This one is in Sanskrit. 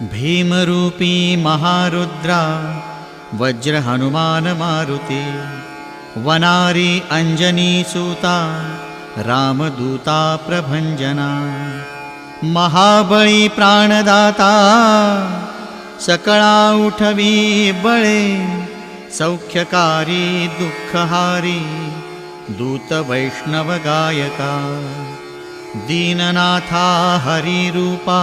भीमरूपी महारुद्रा वज्रहनुमानमारुति वनारी अञ्जनीसूता रामदूता प्रभञ्जना महाबळी प्राणदाता सकळा उठवी बळे सौख्यकारी दुःखहारी दूतवैष्णवगायका दीननाथा हरिरूपा